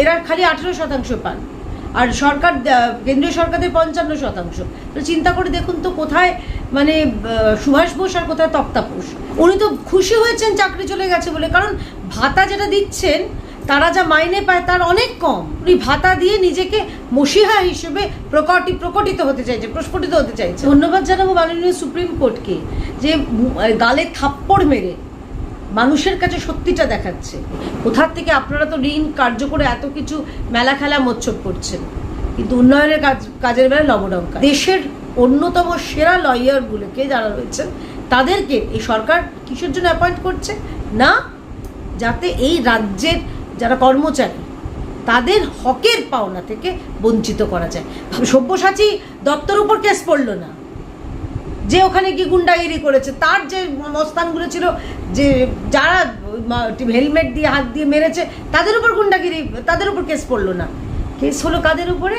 এরা খালি আঠেরো শতাংশ পান। আর সরকার কেন্দ্রীয় সরকারের পঞ্চান্ন শতাংশ। চিন্তা করে দেখুন তো কোথায় মানে সুভাষ বোস আর কোথায় তক্তাপোষ উনি তো খুশি হয়েছেন চাকরি চলে গেছে বলে, কারণ ভাতা যেটা দিচ্ছেন, তারা যা মাইনে পায় তার অনেক কম। উনি ভাতা দিয়ে নিজেকে মসিহা হিসেবে প্রকটি, প্রকটিত হতে চাইছে, প্রস্ফুটিত হতে চাইছে। ধন্যবাদ জানাব মাননীয় সুপ্রিম কোর্টকে যে গালে থাপ্পড় মেরে মানুষের কাছে সত্যিটা দেখাচ্ছে। কোথার থেকে আপনারা তো ঋণ কার্য করে এত কিছু মেলা খেলা মোচ্ছব করছেন? কিন্তু উন্নয়নের কাজ, কাজের বেলায় লবডঙ্কা দেশের অন্যতম সেরা লয়ারগুলোকে যারা রয়েছেন, তাদেরকে এই সরকার কিসের জন্য অ্যাপয়েন্ট করছে? না, যাতে এই রাজ্যের যারা কর্মচারী, তাদের হকের পাওনা থেকে বঞ্চিত করা যায়। সব্যসাচী দত্তর উপর কেস পড়ল না। যে ওখানে কি গুন্ডাগিরি করেছে, তার যে মস্তানগুলো ছিল, যে যারা হেলমেট দিয়ে, হাত দিয়ে মেরেছে, তাদের উপর গুন্ডাগিরি, তাদের উপর কেস পড়ল না। কেস হলো কাদের উপরে?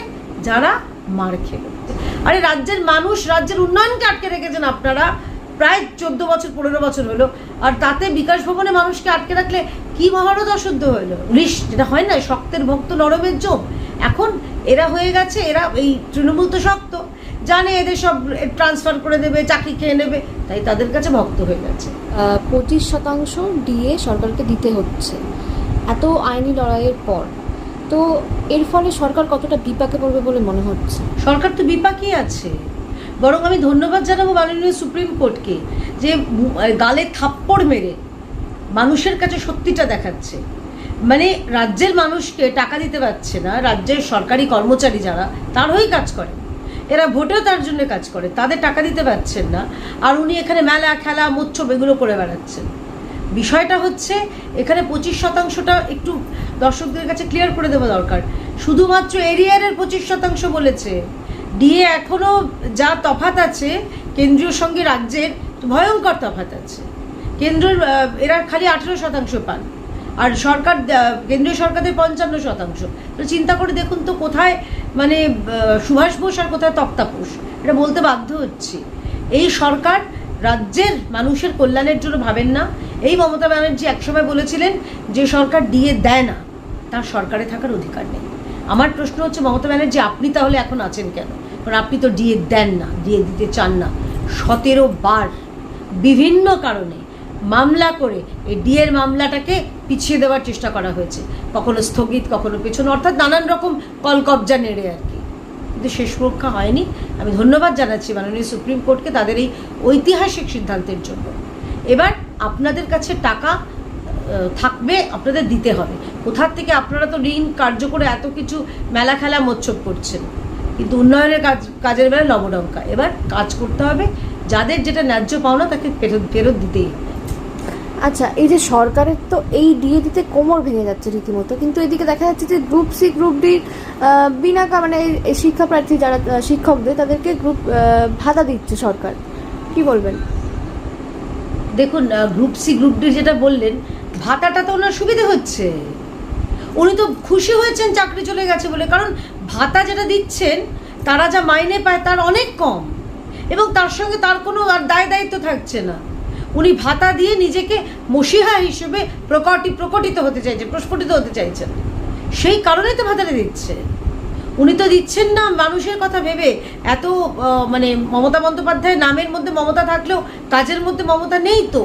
যারা মার খেলো। আরে রাজ্যের মানুষ, রাজ্যের উন্নয়নকে আটকে রেখেছেন আপনারা। প্রায় চোদ্দ বছর, পনেরো বছর হলো, আর তাতে বিকাশ ভবনে মানুষকে আটকে রাখলে কি মহারত অশুদ্ধ হলো? ঋষ যেটা হয় না, শক্তের ভক্ত নরমের জম এখন এরা হয়ে গেছে, এরা এই তৃণমূল তো শক্ত। জানে এদের সব ট্রান্সফার করে দেবে চাকরি খেয়ে নেবে তাই তাদের কাছে ভক্ত হয়ে গেছে। পঁচিশ শতাংশ ডিএ সরকারকে দিতে হচ্ছে। এত আইনি লড়াইয়ের পর। তো এর ফলে সরকার কতটা বিপাকে পড়বে বলে মনে হচ্ছে? সরকার তো বিপাকই আছে। বরং আমি ধন্যবাদ জানাব মাননীয় সুপ্রিম কোর্টকে যে গালে থাপ্পড় মেরে মানুষের কাছে সত্যিটা দেখাচ্ছে। মানে রাজ্যের মানুষকে টাকা দিতে পারছে না রাজ্যের সরকারি কর্মচারী যারা তার হয়েই কাজ করে। এরা ভোটেও তার জন্য কাজ করে, তাদের টাকা দিতে পারছেন না, আর উনি এখানে মেলা, খেলা, মোচ্ছব এগুলো করে বেড়াচ্ছেন। বিষয়টা হচ্ছে, এখানে পঁচিশ শতাংশটা একটু দর্শকদের কাছে ক্লিয়ার করে দেওয়া দরকার। শুধুমাত্র এরিয়ারের পঁচিশ শতাংশ বলেছে। ডিএ এখনও যা তফাত আছে, কেন্দ্রীয় সঙ্গে রাজ্যের ভয়ঙ্কর তফাত আছে। কেন্দ্রের এরা খালি আঠেরো শতাংশ পান। আর সরকার কেন্দ্রীয় সরকারের পঞ্চান্ন শতাংশ। তো চিন্তা করে দেখুন তো কোথায় মানে সুভাষ বোস আর কোথায় তক্তাপোষ এটা বলতে বাধ্য হচ্ছি। এই সরকার রাজ্যের মানুষের কল্যাণের জন্য ভাবেন না। এই মমতা ব্যানার্জি একসময় বলেছিলেন যে সরকার দিয়ে দেয় না, তার সরকারে থাকার অধিকার নেই। আমার প্রশ্ন হচ্ছে, মমতা ব্যানার্জি, আপনি তাহলে এখন আছেন কেন? কারণ আপনি তো ডিএ দেন না ডিএ দিতে চান না। সতেরো বার বিভিন্ন কারণে মামলা করে এই ডিএর মামলাটাকে পিছিয়ে দেওয়ার চেষ্টা করা হয়েছে। কখনো স্থগিত, কখনো পেছনে। অর্থাৎ নানান রকম কলকবজা নেড়ে আর কি। কিন্তু শেষ রক্ষা হয়নি। আমি ধন্যবাদ জানাচ্ছি মাননীয় সুপ্রিম কোর্টকে তাদের এই ঐতিহাসিক সিদ্ধান্তের জন্য। এবার আপনাদের কাছে টাকা থাকবে, আপনাদের দিতে হবে। কোথার থেকে আপনারা তো ঋণ কার্য করে এত কিছু মেলা খেলা মোচ্ছব করছেন? কিন্তু উন্নয়নের কাজ, কাজের বেলায় লবডঙ্কা এবার কাজ করতে হবে। যাদের যেটা ন্যায্য পাওনা তাকে ফেরত ফেরত দিতেই হবে। আচ্ছা এই যে সরকারের তো এই ডিএ দিতে কোমর ভেঙে যাচ্ছে রীতিমতো, কিন্তু এদিকে দেখা যাচ্ছে যে গ্রুপ সি গ্রুপ ডির বিনা মানে শিক্ষা প্রার্থী যারা শিক্ষকদের তাদেরকে গ্রুপ ভাতা দিচ্ছে সরকার। কি বলবেন? দেখুন গ্রুপ সি গ্রুপ ডি যেটা বললেন, ভাতাটা তো ওনার সুবিধে হচ্ছে। উনি তো খুশি হয়েছেন চাকরি চলে গেছে বলে, কারণ ভাতা যেটা দিচ্ছেন, তারা যা মাইনে পায় তার অনেক কম। এবং তার সঙ্গে তার কোনো আর দায় দায়িত্ব থাকছে না। উনি ভাতা দিয়ে নিজেকে মসিহা হিসেবে প্রকটি, প্রকটিত হতে চাইছে প্রস্ফুটিত হতে চাইছেন। সেই কারণেই তো ভাতাটা দিচ্ছে। উনি তো দিচ্ছেন না, মানুষের কথা ভেবে। এত মানে মমতা বন্দ্যোপাধ্যায়ের নামের মধ্যে মমতা থাকলেও কাজের মধ্যে মমতা নেই তো।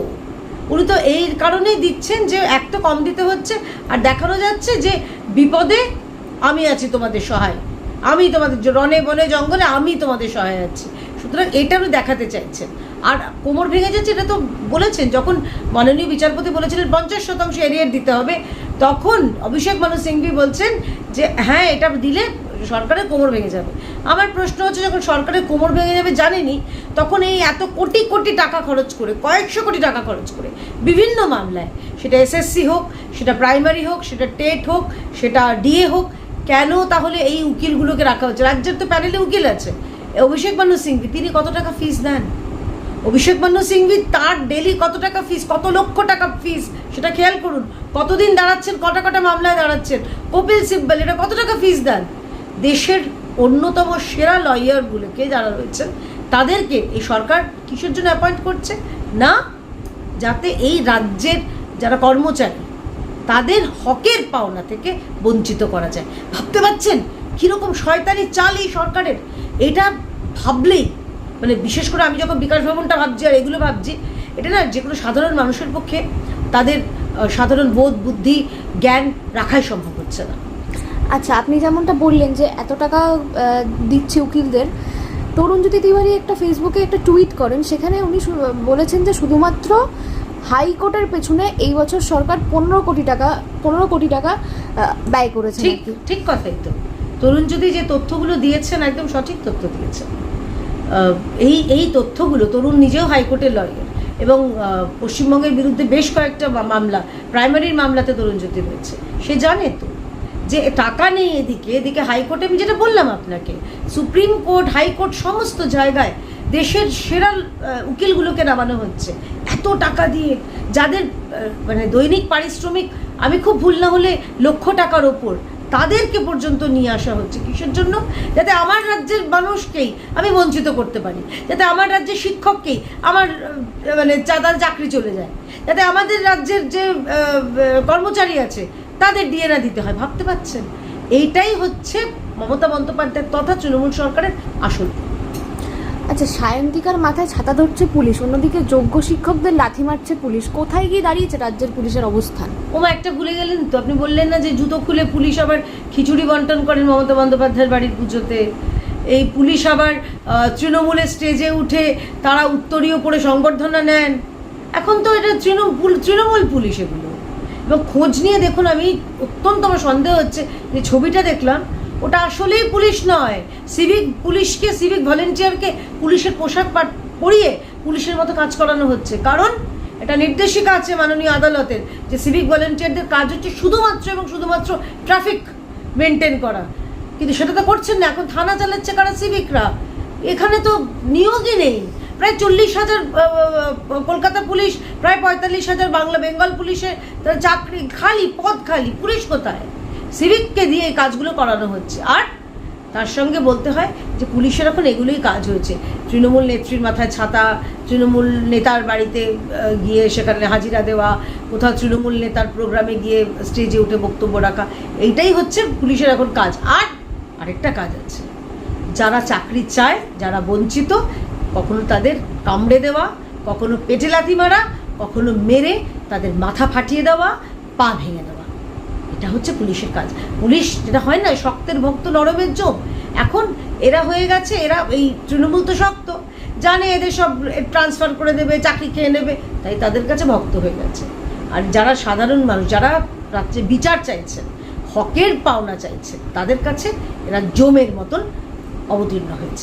উনি তো এই কারণেই দিচ্ছেন যে এক তো কম দিতে হচ্ছে আর দেখানো যাচ্ছে যে বিপদে আমি আছি তোমাদের সহায়। আমি তোমাদের রনে বনে জঙ্গলে আমি তোমাদের সহায় আছি। সুতরাং এটা উনি দেখাতে চাইছেন। আর কোমর ভেঙে যাচ্ছে, এটা তো বলেছেন, যখন মাননীয় বিচারপতি বলেছিলেন পঞ্চাশ শতাংশ এরিয়ার দিতে হবে, তখন অভিষেক মানু সিংভি বলছেন যে হ্যাঁ এটা দিলে সরকারের কোমর ভেঙে যাবে। আমার প্রশ্ন হচ্ছে, যখন সরকারের কোমর ভেঙে যাবে জানেনি তখন এই এত কোটি কোটি টাকা খরচ করে, কয়েকশো কোটি টাকা খরচ করে, বিভিন্ন মামলায়, সেটা এসএসসি হোক, সেটা প্রাইমারি হোক, সেটা টেট হোক, সেটা ডিএ হোক, কেন তাহলে এই উকিলগুলোকে রাখা হচ্ছে? রাজ্যের তো প্যানেলে উকিল আছে। অভিষেক মানু সিংভি, তিনি কত টাকা ফিস দেন? অভিষেক মান্নু সিংভি, তার ডেলি কত টাকা ফিস কত লক্ষ টাকা ফিস সেটা খেয়াল করুন। কতদিন দাঁড়াচ্ছেন কটা কটা মামলায় দাঁড়াচ্ছেন? কপিল সিব্বল, এটা কত টাকা ফিস দেন? দেশের অন্যতম সেরা লয়ারগুলোকে যারা রয়েছেন, তাদেরকে এই সরকার কিসের জন্য অ্যাপয়েন্ট করছে? না, যাতে এই রাজ্যের যারা কর্মচারী, তাদের হকের পাওনা থেকে বঞ্চিত করা যায়। ভাবতে পারছেন? কীরকম শয়তানি চাল এই সরকারের? এটা ভাবলেই মানে বিশেষ করে আমি যখন বিকাশ ভবনটা ভাবছি আর এগুলো ভাবছি এটা না যে কোনো সাধারণ মানুষের পক্ষে তাদের সাধারণ বোধ বুদ্ধি জ্ঞান রাখাই সম্ভব হচ্ছে না। আচ্ছা আপনি যেমনটা বললেন যে এত টাকা দিচ্ছে উকিলদের তরুণজ্যোতি তিওয়ারি একটা ফেসবুকে একটা টুইট করেন সেখানে উনি বলেছেন যে শুধুমাত্র হাইকোর্টের পেছনে এই বছর সরকার পনেরো কোটি টাকা পনেরো কোটি টাকা ব্যয় করেছে ঠিক ঠিক কথাই তো। তরুণ যদি যে তথ্যগুলো দিয়েছেন একদম সঠিক তথ্য দিয়েছেন। এই এই তথ্যগুলো তরুণ নিজেও হাইকোর্টের লয়ার এবং পশ্চিমবঙ্গের বিরুদ্ধে বেশ কয়েকটা মামলা প্রাইমারির মামলাতে তরুণ জ্যোতি রয়েছে। সে জানে তো যে টাকা নেই এদিকে এদিকে হাইকোর্টে আমি যেটা বললাম আপনাকে, সুপ্রিম কোর্ট, হাইকোর্ট সমস্ত জায়গায় দেশের সেরা উকিলগুলোকে নামানো হচ্ছে। এত টাকা দিয়ে যাদের মানে দৈনিক পারিশ্রমিক, আমি খুব ভুল না হলে লক্ষ টাকার ওপর তাদেরকে পর্যন্ত নিয়ে আসা হচ্ছে কিসের জন্য? যাতে আমার রাজ্যের মানুষকেই আমি বঞ্চিত করতে পারি। যাতে আমার রাজ্যের শিক্ষককেই আমার মানে চাঁদার চাকরি চলে যায়। যাতে আমাদের রাজ্যের যে কর্মচারী আছে, তাদের ডিএনএ দিতে হয়। ভাবতে পারছেন? এইটাই হচ্ছে মমতা বন্দ্যোপাধ্যায় তথা তৃণমূল সরকারের আসল। আচ্ছা সায়ন্তিকার মাথায় ছাতা ধরছে পুলিশ, অন্যদিকে যোগ্য শিক্ষকদের লাথি মারছে পুলিশ। কোথায় গিয়ে দাঁড়িয়েছে রাজ্যের পুলিশের অবস্থান? ওমা একটা ভুলে গেলেন তো? আপনি বললেন না যে জুতো খুলে পুলিশ আবার খিচুড়ি বন্টন করেন মমতা বন্দ্যোপাধ্যায়ের বাড়ির পুজোতে। এই পুলিশ আবার তৃণমূলের স্টেজে উঠে তারা উত্তরীয় পরে সংবর্ধনা নেন। এখন তো এটা তৃণমূল তৃণমূল পুলিশ এগুলো। এবং খোঁজ নিয়ে দেখুন, আমি অত্যন্ত আমার সন্দেহ হচ্ছে যে ছবিটা দেখলাম ওটা আসলেই পুলিশ নয়। সিভিক পুলিশকে সিভিক ভলেন্টিয়ারকে পুলিশের পোশাক পরিয়ে পুলিশের মতো কাজ করানো হচ্ছে। কারণ এটা নির্দেশিকা আছে মাননীয় আদালতের যে সিভিক ভলেন্টিয়ারদের কাজ হচ্ছে শুধুমাত্র এবং শুধুমাত্র ট্রাফিক মেনটেন করা। কিন্তু সেটা তো করছেন না, এখন থানা চালাচ্ছে কারা সিভিকরা এখানে তো নিয়োগই নেই। প্রায় চল্লিশ হাজার কলকাতা পুলিশ, প্রায় পঁয়তাল্লিশ হাজার বাংলা বেঙ্গল পুলিশে তার চাকরি খালি, পদ খালি। পুলিশ কোথায়? সিভিককে দিয়ে এই কাজগুলো করানো হচ্ছে। আর তার সঙ্গে বলতে হয় যে পুলিশের এখন এগুলোই কাজ হয়েছে। তৃণমূল নেত্রীর মাথায় ছাতা, তৃণমূল নেতার বাড়িতে গিয়ে সেখানে হাজিরা দেওয়া, কোথাও তৃণমূল নেতার প্রোগ্রামে গিয়ে স্টেজে উঠে বক্তব্য রাখা, এইটাই হচ্ছে পুলিশের এখন কাজ। আর আরেকটা কাজ আছে। যারা চাকরি চায়, যারা বঞ্চিত, কখনো তাদের কামড়ে দেওয়া, কখনো পেটে লাথি মারা, কখনো মেরে তাদের মাথা ফাটিয়ে দেওয়া, পা ভেঙে দেওয়া। এটা হচ্ছে পুলিশের কাজ। পুলিশ যেটা হয় না শক্তের ভক্ত নরমের জম। এখন এরা হয়ে গেছে, এরা এই তৃণমূল তো শক্ত। জানে এদের সব ট্রান্সফার করে দেবে, চাকরি খেয়ে নেবে, তাই তাদের কাছে ভক্ত হয়ে গেছে। আর যারা সাধারণ মানুষ, যারা রাজ্যে বিচার চাইছেন, হকের পাওনা চাইছেন, তাদের কাছে এরা জমের মতন অবতীর্ণ হয়েছে।